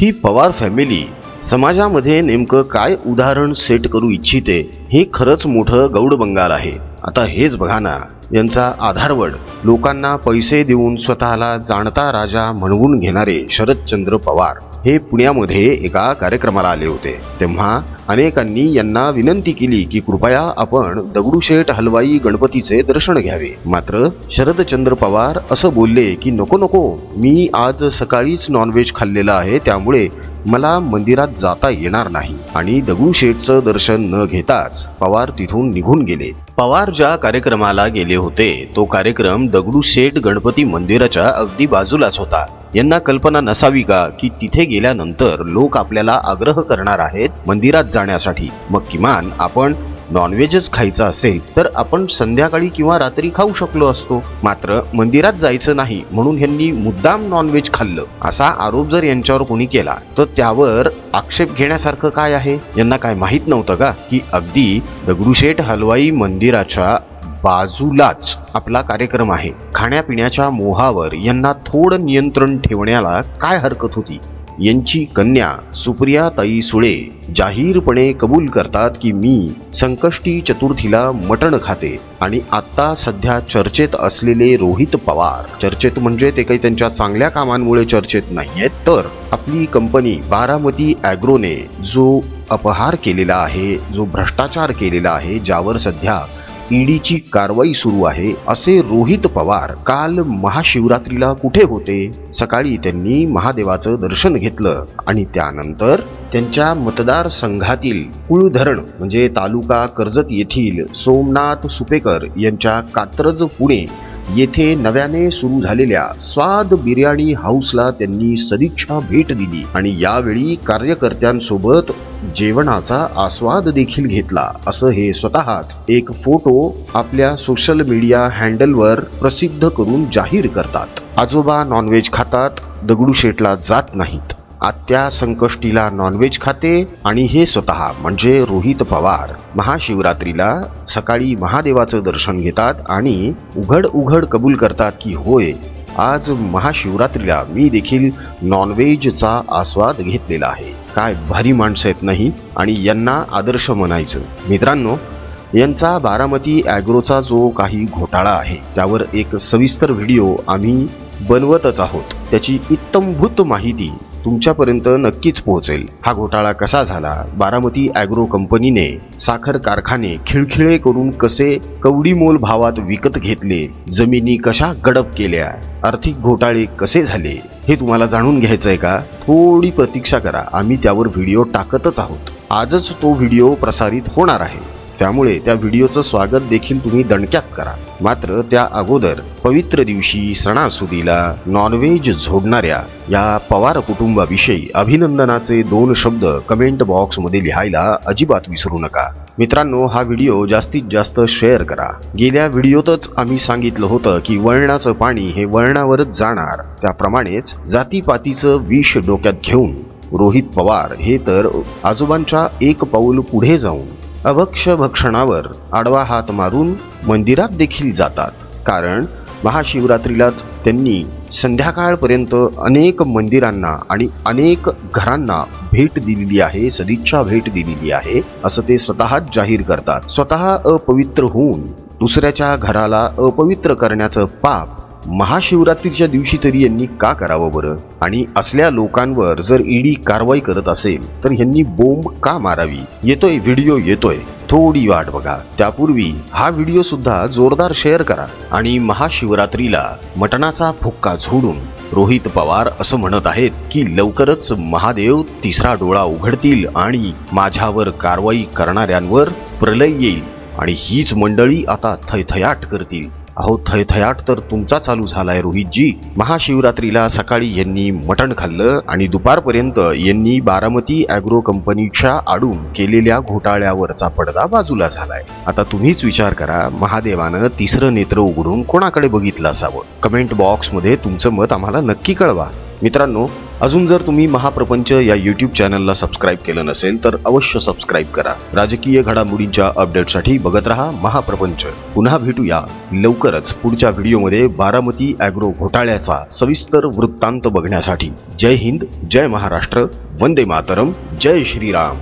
ही Pawar family समाजामध्ये नेमकं काय उदाहरण सेट करू इच्छिते हे खरंच मोठं गौड बंगाल आहे. आता हेच बघा ना यांचा आधारवड लोकांना पैसे देऊन स्वतःला जाणता राजा म्हणवून घेणारे शरदचंद्र पवार. हे पुण्यामध्ये एका कार्यक्रमाला आले होते. तेव्हा अनेकांनी यांना विनंती केली की कृपया आपण दगडूशेठ हलवाई गणपतीचे दर्शन घ्यावे. मात्र शरदचंद्र पवार असं बोलले की नको नको मी आज सकाळीच नॉनव्हेज खाल्लेलं आहे त्यामुळे मला मंदिरात जाता येणार नाही. आणि दगडूशेठचं दर्शन न घेताच पवार तिथून निघून गेले. पवार ज्या कार्यक्रमाला गेले होते तो कार्यक्रम दगडूशेठ गणपती मंदिराच्या अगदी बाजूलाच होता. यांना कल्पना नसावी का की तिथे गेल्यानंतर लोक आपल्याला आग्रह करणार आहेत मंदिरात जाण्यासाठी? मग किमान आपण नॉनव्हेजच खायचं असेल तर आपण संध्याकाळी किंवा रात्री खाऊ शकलो असतो. मात्र मंदिरात जायचं नाही म्हणून यांनी मुद्दाम नॉनव्हेज खाल्लं. असा आरोप जर यांच्यावर कोणी केला तर त्यावर आक्षेप घेण्यासारखं काय आहे? यांना काय माहीत नव्हतं का की अगदी दगडूशेठ हलवाई मंदिराच्या बाजूलाच आपला कार्यक्रम आहे. खाण्यापिण्याच्या मोहावर यांना थोडं नियंत्रण ठेवण्याला काय हरकत होती? यांची कन्या सुप्रिया ताई सुळे जाहीरपणे कबूल करतात की मी संकष्टी चतुर्थीला मटण खाते आणि आत्ता सध्या चर्चेत असलेले रोहित पवार. चर्चेत म्हणजे ते काही त्यांच्या चांगल्या कामांमुळे चर्चेत नाहीयेत तर आपली कंपनी बारामती ॲग्रोने जो अपहार केलेला आहे जो भ्रष्टाचार केलेला आहे ज्यावर सध्या ईडीची कारवाई सुरू आहे असे रोहित पवार काल महाशिवरात्रीला कुठे होते? सकाळी त्यांनी महादेवाचं दर्शन घेतलं आणि त्यानंतर त्यांच्या मतदारसंघातील कुळधरण म्हणजे तालुका कर्जत येथील सोमनाथ सुपेकर यांच्या कात्रज पुणे येथे नव्याने सुरू झालेल्या स्वाद बिर्याणी हाऊसला त्यांनी सदिच्छा भेट दिली आणि यावेळी कार्यकर्त्यांसोबत जेवणाचा आस्वाद देखील घेतला. असं हे स्वतःच एक फोटो आपल्या सोशल मीडिया हँडलवर प्रसिद्ध करून जाहीर करतात. आजोबा नॉनव्हेज खातात दगडूशेठला जात नाहीत. आत्या संकष्टीला नॉनव्हेज खाते आणि हे स्वतः म्हणजे रोहित पवार. महाशिवरात्रीला सकाळी महादेवाचं दर्शन घेतात आणि उघड उघड कबूल करतात की होय आज महाशिवरात्रीला मी देखील नॉनव्हेजचा आस्वाद घेतलेला आहे. काय भारी माणसं आहेत नाही? आणि यांना आदर्श म्हणायचं. मित्रांनो यांचा बारामती ॲग्रोचा जो काही घोटाळा आहे त्यावर एक सविस्तर व्हिडिओ आम्ही बनवतच आहोत. त्याची इत्तमभूत माहिती तुमच्यापर्यंत नक्कीच पोहोचेल. हा घोटाळा कसा झाला? बारामती ॲग्रो कंपनीने साखर कारखाने खिळखिळे करून कसे कवडीमोल भावात विकत घेतले? जमिनी कशा गडप केल्या? आर्थिक घोटाळे कसे झाले? हे तुम्हाला जाणून घ्यायचंय का? थोडी प्रतीक्षा करा. आम्ही त्यावर व्हिडिओ टाकतच आहोत. आजच तो व्हिडिओ प्रसारित होणार आहे. त्यामुळे त्या व्हिडिओचं स्वागत देखील तुम्ही दणक्यात करा. मात्र त्या अगोदर पवित्र दिवशी सणासुदीला नॉनव्हेज झोडणाऱ्या या पवार कुटुंबाविषयी अभिनंदनाचे दोन शब्द कमेंट बॉक्समध्ये लिहायला अजिबात विसरू नका. मित्रांनो हा व्हिडिओ जास्तीत जास्त शेअर करा. गेल्या व्हिडिओतच आम्ही सांगितलं होतं की वळणाचं पाणी हे वळणावरच जाणार. त्याप्रमाणेच जातीपातीचं विष डोक्यात घेऊन रोहित पवार हे तर आजोबांच्या एक पाऊल पुढे जाऊन अभक्ष भक्षणावर आडवा हात मारून मंदिरात देखील जातात. कारण महाशिवरात्रीलाच त्यांनी संध्याकाळपर्यंत अनेक मंदिरांना आणि अनेक घरांना भेट दिलेली आहे सदिच्छा भेट दिलेली आहे असं ते स्वतःच जाहीर करतात. स्वतः अपवित्र होऊन दुसऱ्याच्या घराला अपवित्र करण्याचं पाप महाशिवरात्रीच्या दिवशी तरी यांनी का करावं बरं? आणि असल्या लोकांवर जर ईडी कारवाई करत असेल तर यांनी बोंब का मारावी? येतोय व्हिडिओ येतोय. थोडी वाट बघा. त्यापूर्वी हा व्हिडिओ सुद्धा जोरदार शेअर करा आणि महाशिवरात्रीला मटणाचा फुक्का झोडून रोहित पवार असं म्हणत आहेत की लवकरच महादेव तिसरा डोळा उघडतील आणि माझ्यावर कारवाई करणाऱ्यांवर प्रलय येईल आणि हीच मंडळी आता थयथयाट करतील. अहो थयथयाट तर तुमचा चालू झालाय रोहितजी. महाशिवरात्रीला सकाळी यांनी मटण खाल्लं आणि दुपारपर्यंत यांनी बारामती ॲग्रो कंपनीच्या आडून केलेल्या घोटाळ्यावरचा पडदा बाजूला झालाय. आता तुम्हीच विचार करा महादेवानं तिसरं नेत्र उघडून कोणाकडे बघितलं असावं? कमेंट बॉक्समध्ये तुमचं मत आम्हाला नक्की कळवा. मित्रांनो अजून जर तुम्ही महाप्रपंच या युट्यूब चॅनलला सबस्क्राईब केलं नसेल तर अवश्य सबस्क्राईब करा. राजकीय घडामोडींच्या अपडेटसाठी बघत रहा महाप्रपंच. पुन्हा भेटूया लवकरच पुढच्या व्हिडिओमध्ये बारामती अॅग्रो घोटाळ्याचा सविस्तर वृत्तांत बघण्यासाठी. जय हिंद जय महाराष्ट्र वंदे मातरम जय श्रीराम.